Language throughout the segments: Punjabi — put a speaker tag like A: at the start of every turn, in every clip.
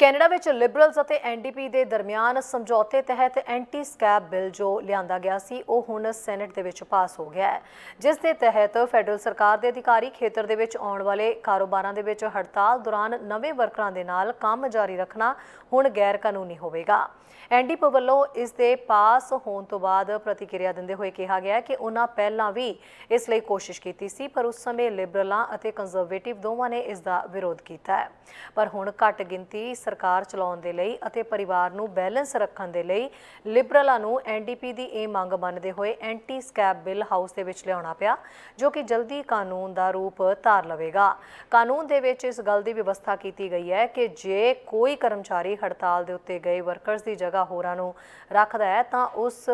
A: ਕੈਨੇਡਾ ਵਿੱਚ ਲਿਬਰਲਸ ਅਤੇ ਐਨਡੀਪੀ ਦੇ ਦਰਮਿਆਨ ਸਮਝੌਤੇ ਤਹਿਤ ਐਂਟੀ ਸਕੈਬ ਬਿੱਲ ਜੋ ਲਿਆਂਦਾ ਗਿਆ ਸੀ, ਉਹ ਹੁਣ ਸੈਨੇਟ ਦੇ ਵਿੱਚ ਪਾਸ ਹੋ ਗਿਆ ਹੈ। ਜਿਸ ਦੇ ਤਹਿਤ ਫੈਡਰਲ ਸਰਕਾਰ ਦੇ ਅਧਿਕਾਰੀ ਖੇਤਰ ਦੇ ਵਿੱਚ ਆਉਣ ਵਾਲੇ ਕਾਰੋਬਾਰਾਂ ਦੇ ਵਿੱਚ ਹੜਤਾਲ ਦੌਰਾਨ ਨਵੇਂ ਵਰਕਰਾਂ ਦੇ ਨਾਲ ਕੰਮ ਜਾਰੀ ਰੱਖਣਾ ਹੁਣ ਗੈਰ ਕਾਨੂੰਨੀ ਹੋਵੇਗਾ। ਐਨਡੀਪੀ ਵੱਲੋਂ ਇਸ ਦੇ ਪਾਸ ਹੋਣ ਤੋਂ ਬਾਅਦ ਪ੍ਰਤੀਕਿਰਿਆ ਦਿੰਦੇ ਹੋਏ ਕਿਹਾ ਗਿਆ ਕਿ ਉਹਨਾਂ ਪਹਿਲਾਂ ਵੀ ਇਸ ਲਈ ਕੋਸ਼ਿਸ਼ ਕੀਤੀ ਸੀ, ਪਰ ਉਸ ਸਮੇਂ ਲਿਬਰਲਾਂ ਅਤੇ ਕੰਜ਼ਰਵੇਟਿਵ ਦੋਵਾਂ ਨੇ ਇਸ ਦਾ ਵਿਰੋਧ ਕੀਤਾ ਪਰ ਹੁਣ ਘੱਟ ਗਿਣਤੀ ਸਰਕਾਰ ਚਲਾਉਣ ਦੇ ਲਈ ਅਤੇ ਪਰਿਵਾਰ ਨੂੰ ਬੈਲੈਂਸ ਰੱਖਣ ਦੇ ਲਈ ਲਿਬਰਲਾਂ ਨੂੰ ਐਨਡੀਪੀ ਦੀ ਇਹ ਮੰਗ ਮੰਨਦੇ ਹੋਏ ਐਂਟੀ ਸਕੈਬ ਬਿੱਲ ਹਾਊਸ ਦੇ ਵਿੱਚ ਲਿਆਉਣਾ ਪਿਆ, ਜੋ ਕਿ ਜਲਦੀ ਕਾਨੂੰਨ ਦਾ ਰੂਪ ਧਾਰ ਲਵੇਗਾ। ਕਾਨੂੰਨ ਦੇ ਵਿੱਚ ਇਸ ਗੱਲ ਦੀ ਵਿਵਸਥਾ ਕੀਤੀ ਗਈ ਹੈ ਕਿ ਜੇ ਕੋਈ ਕਰਮਚਾਰੀ ਹੜਤਾਲ ਦੇ ਉੱਤੇ ਗਏ ਵਰਕਰਸ ਦੀ ਜਗ੍ਹਾ ਹੋਰਾਂ ਨੂੰ ਰੱਖਦਾ ਹੈ, ਤਾਂ ਉਸ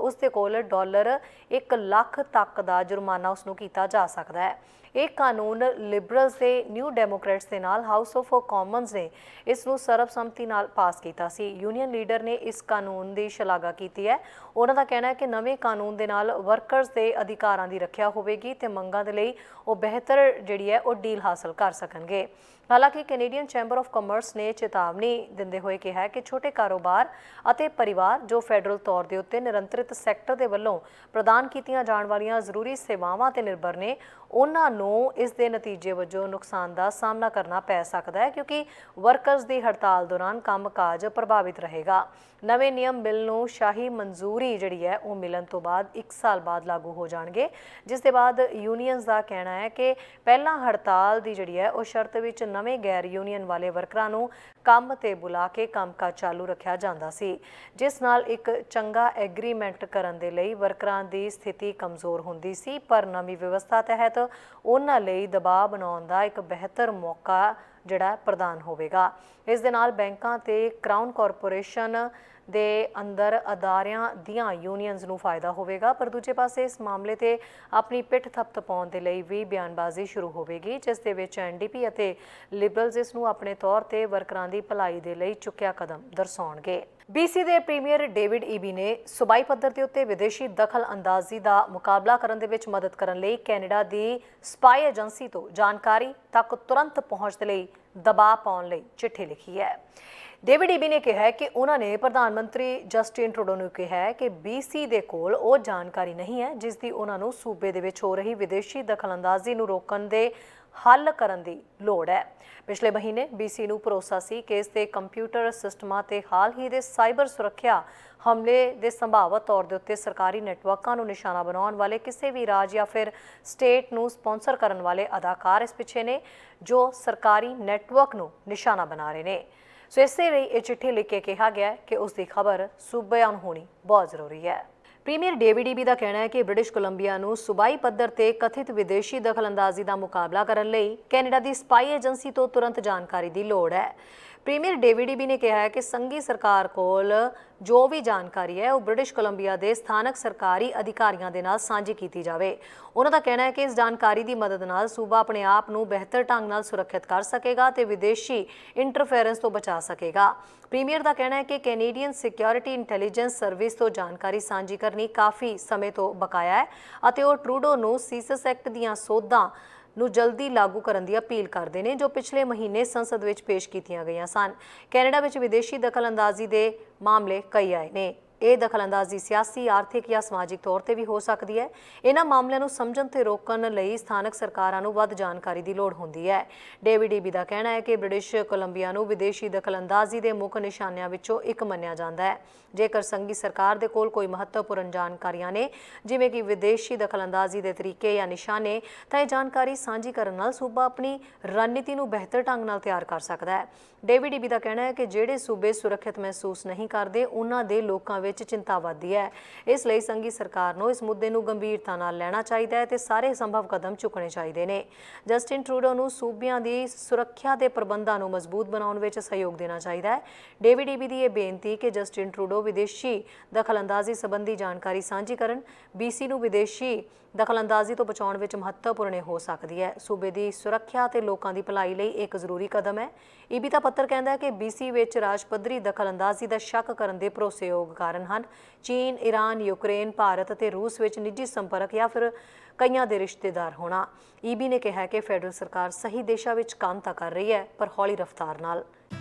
A: ਉਸ ਦੇ ਕੋਲ ਡਾਲਰ 1 ਲੱਖ ਤੱਕ ਦਾ ਜੁਰਮਾਨਾ ਉਸ ਨੂੰ ਕੀਤਾ ਜਾ ਸਕਦਾ ਹੈ। ਇਹ ਕਾਨੂੰਨ ਲਿਬਰਲਸ ਦੇ, ਨਿਊ ਡੈਮੋਕ੍ਰੈਟਸ ਦੇ ਨਾਲ, ਹਾਊਸ ਆਫ ਕਾਮਨਸ ਨੇ ਇਸ ਨੂੰ ਸਰਬਸੰਮਤੀ ਨਾਲ ਪਾਸ ਕੀਤਾ ਸੀ। ਯੂਨੀਅਨ ਲੀਡਰ ਨੇ ਇਸ ਕਾਨੂੰਨ ਦੀ ਸ਼ਲਾਘਾ ਕੀਤੀ ਹੈ। ਉਹਨਾਂ ਦਾ ਕਹਿਣਾ ਹੈ ਕਿ ਨਵੇਂ ਕਾਨੂੰਨ ਦੇ ਨਾਲ ਵਰਕਰਸ ਦੇ ਅਧਿਕਾਰਾਂ ਦੀ ਰੱਖਿਆ ਹੋਵੇਗੀ ਤੇ ਮੰਗਾਂ ਦੇ ਲਈ ਉਹ ਬਿਹਤਰ ਜਿਹੜੀ ਹੈ ਉਹ ਡੀਲ ਹਾਸਲ ਕਰ ਸਕਣਗੇ। ਹਾਲਾਂਕਿ ਕੈਨੇਡੀਅਨ ਚੈਂਬਰ ਆਫ ਕਾਮਰਸ ਨੇ ਚੇਤਾਵਨੀ ਦਿੰਦੇ ਹੋਏ ਕਿਹਾ ਹੈ ਕਿ ਛੋਟੇ ਕਾਰੋਬਾਰ ਅਤੇ ਪਰਿਵਾਰ ਜੋ ਫੈਡਰਲ ਤੌਰ ਦੇ ਉੱਤੇ ਨਿਰੰਤਰਿਤ ਸੈਕਟਰ ਦੇ ਵੱਲੋਂ ਪ੍ਰਦਾਨ ਕੀਤੀਆਂ ਜਾਣ ਵਾਲੀਆਂ ਜ਼ਰੂਰੀ ਸੇਵਾਵਾਂ ਤੇ ਨਿਰਭਰ ਨੇ, ਉਹਨਾਂ ਨੂੰ ਇਸ ਦੇ ਨਤੀਜੇ ਵਜੋਂ ਨੁਕਸਾਨ ਦਾ ਸਾਹਮਣਾ ਕਰਨਾ ਪੈ ਸਕਦਾ ਹੈ ਕਿਉਂਕਿ ਵਰਕਰਸ ਦੀ ਹੜਤਾਲ ਦੌਰਾਨ ਕੰਮਕਾਜ ਪ੍ਰਭਾਵਿਤ ਰਹੇਗਾ। ਨਵੇਂ ਨਿਯਮ ਬਿੱਲ ਨੂੰ ਸ਼ਾਹੀ ਮਨਜ਼ੂਰੀ ਜਿਹੜੀ ਹੈ, ਉਹ ਮਿਲਣ ਤੋਂ ਬਾਅਦ 1 ਸਾਲ ਬਾਅਦ ਲਾਗੂ ਹੋ ਜਾਣਗੇ। ਜਿਸ ਦੇ ਬਾਅਦ ਯੂਨੀਅਨਸ ਦਾ ਕਹਿਣਾ ਹੈ ਕਿ ਪਹਿਲਾਂ ਹੜਤਾਲ ਦੀ ਜਿਹੜੀ ਹੈ, ਉਹ ਸ਼ਰਤ ਵਿੱਚ ਨਵੇਂ ਗੈਰ ਯੂਨੀਅਨ ਵਾਲੇ ਵਰਕਰਾਂ ਨੂੰ ਕੰਮ ਤੇ ਬੁਲਾ ਕੇ ਕੰਮਕਾਜ ਚਾਲੂ ਰੱਖਿਆ ਜਾਂਦਾ ਸੀ। ਜਿਸ ਨਾਲ ਇੱਕ ਚੰਗਾ ਐਗਰੀਮੈਂਟ ਕਰਨ ਦੇ ਲਈ ਵਰਕਰਾਂ ਦੀ ਸਥਿਤੀ ਕਮਜ਼ੋਰ ਹੁੰਦੀ ਸੀ, ਪਰ ਨਵੀਂ ਵਿਵਸਥਾ ਤਹਿਤ ਉਹਨਾਂ ਲਈ ਦਬਾਅ ਬਣਾਉਣ ਦਾ ਇੱਕ ਬਿਹਤਰ ਮੌਕਾ ਜਿਹੜਾ ਪ੍ਰਦਾਨ ਹੋਵੇਗਾ। ਇਸ ਦੇ ਨਾਲ ਬੈਂਕਾਂ ਤੇ ਕਰਾਊਨ ਕਾਰਪੋਰੇਸ਼ਨ ਦੇ ਅੰਦਰ ਅਦਾਰਿਆਂ ਦੀਆਂ ਯੂਨੀਅਨਸ ਨੂੰ ਫਾਇਦਾ ਹੋਵੇਗਾ, ਪਰ ਦੂਜੇ ਪਾਸੇ ਇਸ ਮਾਮਲੇ ਤੇ ਆਪਣੀ ਪਿੱਠ ਥਪਥਪਾਉਣ ਦੇ ਲਈ ਵੀ ਬਿਆਨਬਾਜ਼ੀ ਸ਼ੁਰੂ ਹੋਵੇਗੀ, ਜਿਸ ਦੇ ਵਿੱਚ ਐਨਡੀਪੀ ਅਤੇ ਲਿਬਰਲਸ ਇਸ ਨੂੰ ਆਪਣੇ ਤੌਰ ਤੇ ਵਰਕਰਾਂ ਦੀ ਭਲਾਈ ਦੇ ਲਈ ਚੁੱਕਿਆ ਕਦਮ ਦਰਸਾਉਣਗੇ। ਬੀਸੀ ਦੇ ਪ੍ਰੀਮੀਅਰ ਡੇਵਿਡ ਈਬੀ ਨੇ ਸੂਬਾਈ ਪੱਧਰ ਦੇ ਉੱਤੇ ਵਿਦੇਸ਼ੀ ਦਖਲ ਅੰਦਾਜ਼ੀ ਦਾ ਮੁਕਾਬਲਾ ਕਰਨ ਦੇ ਵਿੱਚ ਮਦਦ ਕਰਨ ਲਈ ਕੈਨੇਡਾ ਦੀ ਸਪਾਈ ਏਜੰਸੀ ਤੋਂ ਜਾਣਕਾਰੀ ਤੱਕ ਤੁਰੰਤ ਪਹੁੰਚ ਦੇ ਲਈ ਦਬਾਅ ਪਾਉਣ ਲਈ ਚਿੱਠੀ ਲਿਖੀ ਹੈ। ਡੇਵਿਡ ਈਬੀ ਨੇ ਕਿਹਾ ਹੈ ਕਿ ਉਹਨਾਂ ਨੇ ਪ੍ਰਧਾਨ ਮੰਤਰੀ ਜਸਟਿਨ ਟਰੂਡੋ ਨੂੰ ਕਿਹਾ ਹੈ ਕਿ ਬੀਸੀ ਦੇ ਕੋਲ ਉਹ ਜਾਣਕਾਰੀ ਨਹੀਂ ਹੈ ਜਿਸ ਦੀ ਉਹਨਾਂ ਨੂੰ ਸੂਬੇ ਦੇ ਵਿੱਚ ਹੋ ਰਹੀ ਵਿਦੇਸ਼ੀ ਦਖਲਅੰਦਾਜ਼ੀ ਨੂੰ ਰੋਕਣ ਦੇ ਹੱਲ ਕਰਨ ਦੀ ਲੋੜ ਹੈ। ਪਿਛਲੇ ਮਹੀਨੇ ਬੀਸੀ ਨੂੰ ਭਰੋਸਾ ਸੀ ਕਿ ਇਸ ਦੇ ਕੰਪਿਊਟਰ ਸਿਸਟਮਾਂ ਤੇ ਹਾਲ ਹੀ ਦੇ ਸਾਈਬਰ ਸੁਰੱਖਿਆ ਹਮਲੇ ਦੇ ਸੰਭਾਵਤ ਤੌਰ ਦੇ ਉੱਤੇ ਸਰਕਾਰੀ ਨੈਟਵਰਕਾਂ ਨੂੰ ਨਿਸ਼ਾਨਾ ਬਣਾਉਣ ਵਾਲੇ ਕਿਸੇ ਵੀ ਰਾਜ ਜਾਂ ਫਿਰ ਸਟੇਟ ਨੂੰ ਸਪਾਂਸਰ ਕਰਨ ਵਾਲੇ ਅਦਾਕਾਰ ਇਸ ਪਿੱਛੇ ਨੇ, ਜੋ ਸਰਕਾਰੀ ਨੈਟਵਰਕ ਨੂੰ ਨਿਸ਼ਾਨਾ ਬਣਾ ਰਹੇ ਨੇ। ਸੋ ਇਸੇ ਲਈ ਇਹ ਚਿੱਠੀ ਲਿਖ ਕੇ ਕਿਹਾ ਗਿਆ ਕਿ ਉਸ ਦੀ ਖਬਰ ਸੂਬਿਆਂ ਨੂੰ ਹੋਣੀ ਬਹੁਤ ਜ਼ਰੂਰੀ ਹੈ। ਪ੍ਰੀਮੀਅਰ ਡੇਵਿਡ ਈਬੀ ਦਾ ਕਹਿਣਾ ਹੈ ਕਿ ਬ੍ਰਿਟਿਸ਼ ਕੋਲੰਬੀਆ ਨੂੰ ਸੂਬਾਈ ਪੱਧਰ ਤੇ ਕਥਿਤ ਵਿਦੇਸ਼ੀ ਦਖਲਅੰਦਾਜ਼ੀ ਦਾ ਮੁਕਾਬਲਾ ਕਰਨ ਲਈ ਕੈਨੇਡਾ ਦੀ ਸਪਾਈ ਏਜੰਸੀ ਤੋਂ ਤੁਰੰਤ ਜਾਣਕਾਰੀ ਦੀ ਲੋੜ ਹੈ। ਪ੍ਰੀਮੀਅਰ ਡੇਵਿਡ ਈਬੀ ਨੇ ਕਿਹਾ ਹੈ ਕਿ ਸੰਘੀ ਸਰਕਾਰ ਕੋਲ ਜੋ ਵੀ ਜਾਣਕਾਰੀ ਹੈ, ਉਹ ਬ੍ਰਿਟਿਸ਼ ਕੋਲੰਬੀਆ ਦੇ ਸਥਾਨਕ ਸਰਕਾਰੀ ਅਧਿਕਾਰੀਆਂ ਦੇ ਨਾਲ ਸਾਂਝੀ ਕੀਤੀ ਜਾਵੇ। ਉਹਨਾਂ ਦਾ ਕਹਿਣਾ ਹੈ ਕਿ ਇਸ ਜਾਣਕਾਰੀ ਦੀ ਮਦਦ ਨਾਲ ਸੂਬਾ ਆਪਣੇ ਆਪ ਨੂੰ ਬਿਹਤਰ ਢੰਗ ਨਾਲ ਸੁਰੱਖਿਅਤ ਕਰ ਸਕੇਗਾ ਤੇ ਵਿਦੇਸ਼ੀ ਇੰਟਰਫੇਰੈਂਸ ਤੋਂ ਬਚਾ ਸਕੇਗਾ। ਪ੍ਰੀਮੀਅਰ ਦਾ ਕਹਿਣਾ ਹੈ ਕਿ ਕੈਨੇਡੀਅਨ ਸਿਕਿਉਰਿਟੀ ਇੰਟੈਲੀਜੈਂਸ ਸਰਵਿਸ ਤੋਂ ਜਾਣਕਾਰੀ ਸਾਂਝੀ ਕਰਨੀ ਕਾਫੀ ਸਮੇਂ ਤੋਂ ਬਕਾਇਆ ਹੈ ਅਤੇ ਉਹ ਟਰੂਡੋ ਨੂੰ ਸੀਸਸ ਐਕਟ ਦੀਆਂ ਸੋਧਾਂ ਨੂੰ ਜਲਦੀ ਲਾਗੂ ਕਰਨ ਦੀ ਅਪੀਲ ਕਰਦੇ ਨੇ, ਜੋ ਪਿਛਲੇ ਮਹੀਨੇ ਸੰਸਦ ਵਿੱਚ ਪੇਸ਼ ਕੀਤੀਆਂ ਗਈਆਂ ਸਨ। ਕੈਨੇਡਾ ਵਿੱਚ ਵਿਦੇਸ਼ੀ ਦਖਲਅੰਦਾਜ਼ੀ ਦੇ ਮਾਮਲੇ ਕਈ ਆਏ ਨੇ। ਇਹ ਦਖਲਅੰਦਾਜ਼ੀ ਸਿਆਸੀ, ਆਰਥਿਕ ਜਾਂ ਸਮਾਜਿਕ ਤੌਰ ਤੇ ਵੀ ਹੋ ਸਕਦੀ ਹੈ। ਇਹਨਾਂ ਮਾਮਲਿਆਂ ਨੂੰ ਸਮਝਣ ਤੇ ਰੋਕਣ ਲਈ ਸਥਾਨਕ ਸਰਕਾਰਾਂ ਨੂੰ ਵੱਧ ਜਾਣਕਾਰੀ ਦੀ ਲੋੜ ਹੁੰਦੀ ਹੈ। ਡੇਵਿਡ ਈਬੀ ਦਾ ਕਹਿਣਾ ਹੈ ਕਿ ਬ੍ਰਿਟਿਸ਼ ਕੋਲੰਬੀਆ ਨੂੰ ਵਿਦੇਸ਼ੀ ਦਖਲਅੰਦਾਜ਼ੀ ਦੇ ਮੁੱਖ ਨਿਸ਼ਾਨਿਆਂ ਵਿੱਚੋਂ ਇੱਕ ਮੰਨਿਆ ਜਾਂਦਾ ਹੈ। ਜੇਕਰ ਸੰਘੀ ਸਰਕਾਰ ਦੇ ਕੋਲ ਕੋਈ ਮਹੱਤਵਪੂਰਨ ਜਾਣਕਾਰੀਆਂ ਨੇ, ਜਿਵੇਂ ਕਿ ਵਿਦੇਸ਼ੀ ਦਖਲਅੰਦਾਜ਼ੀ ਦੇ ਤਰੀਕੇ ਜਾਂ ਨਿਸ਼ਾਨੇ, ਤਾਂ ਇਹ ਜਾਣਕਾਰੀ ਸਾਂਝੀ ਕਰਨ ਨਾਲ ਸੂਬਾ ਆਪਣੀ ਰਣਨੀਤੀ ਨੂੰ ਬਿਹਤਰ ਢੰਗ ਨਾਲ ਤਿਆਰ ਕਰ ਸਕਦਾ ਹੈ। ਡੇਵਿਡ ਈਬੀ ਦਾ ਕਹਿਣਾ ਹੈ ਕਿ ਜਿਹੜੇ ਸੂਬੇ ਸੁਰੱਖਿਅਤ ਮਹਿਸੂਸ ਨਹੀਂ ਕਰਦੇ, ਉਹਨਾਂ ਦੇ ਲੋਕਾਂ ਵਿੱਚ ਚਿੰਤਾ ਵਧਦੀ ਹੈ। ਇਸ ਲਈ ਸੰਘੀ ਸਰਕਾਰ ਨੂੰ ਇਸ ਮੁੱਦੇ ਨੂੰ ਗੰਭੀਰਤਾ ਨਾਲ ਲੈਣਾ ਚਾਹੀਦਾ ਹੈ ਤੇ ਸਾਰੇ ਸੰਭਵ ਕਦਮ ਚੁੱਕਣੇ ਚਾਹੀਦੇ ਨੇ। ਜਸਟਿਨ ਟਰੂਡੋ ਨੂੰ ਸੂਬਿਆਂ ਦੀ ਸੁਰੱਖਿਆ ਦੇ ਪ੍ਰਬੰਧਾਂ ਨੂੰ ਮਜ਼ਬੂਤ ਬਣਾਉਣ ਵਿੱਚ ਸਹਿਯੋਗ ਦੇਣਾ ਚਾਹੀਦਾ ਹੈ। ਡੇਵਿਡ ਈਬੀ ਦੀ ਇਹ ਬੇਨਤੀ ਕਿ ਜਸਟਿਨ ਟਰੂਡੋ ਵਿਦੇਸ਼ੀ ਦਖਲਅੰਦਾਜ਼ੀ ਸੰਬੰਧੀ ਜਾਣਕਾਰੀ ਸਾਂਝੀ ਕਰਨ ਬੀਸੀ ਨੂੰ ਵਿਦੇਸ਼ੀ ਦਖਲਅੰਦਾਜ਼ੀ ਤੋਂ ਬਚਾਉਣ ਵਿੱਚ ਮਹੱਤਵਪੂਰਨ ਹੋ ਸਕਦੀ ਹੈ। ਸੂਬੇ ਦੀ ਸੁਰੱਖਿਆ ਤੇ ਲੋਕਾਂ ਦੀ ਭਲਾਈ ਲਈ ਇੱਕ ਜ਼ਰੂਰੀ ਕਦਮ ਹੈ। ਈਬੀ ਦਾ ਪੱਤਰ ਕਹਿੰਦਾ ਹੈ ਕਿ ਬੀਸੀ ਵਿੱਚ ਰਾਜ ਪੱਧਰੀ ਦਖਲਅੰਦਾਜ਼ੀ ਦਾ ਸ਼ੱਕ ਕਰਨ ਦੇ ਭਰੋਸੇਯੋਗ ਕਾਰਨ ਹਨ। ਚੀਨ ਈਰਾਨ ਯੂਕਰੇਨ, ਭਾਰਤ ਅਤੇ ਰੂਸ ਵਿੱਚ ਨਿੱਜੀ ਸੰਪਰਕ ਜਾਂ ਫਿਰ ਕਈਆਂ ਦੇ ਰਿਸ਼ਤੇਦਾਰ ਹੋਣਾ। ਈਬੀ ਨੇ ਕਿਹਾ ਕਿ ਫੈਡਰਲ ਸਰਕਾਰ ਸਹੀ ਦਿਸ਼ਾ ਵਿੱਚ ਕੰਮ ਤਾਂ ਕਰ ਰਹੀ ਹੈ, ਪਰ ਹੌਲੀ ਰਫ਼ਤਾਰ ਨਾਲ।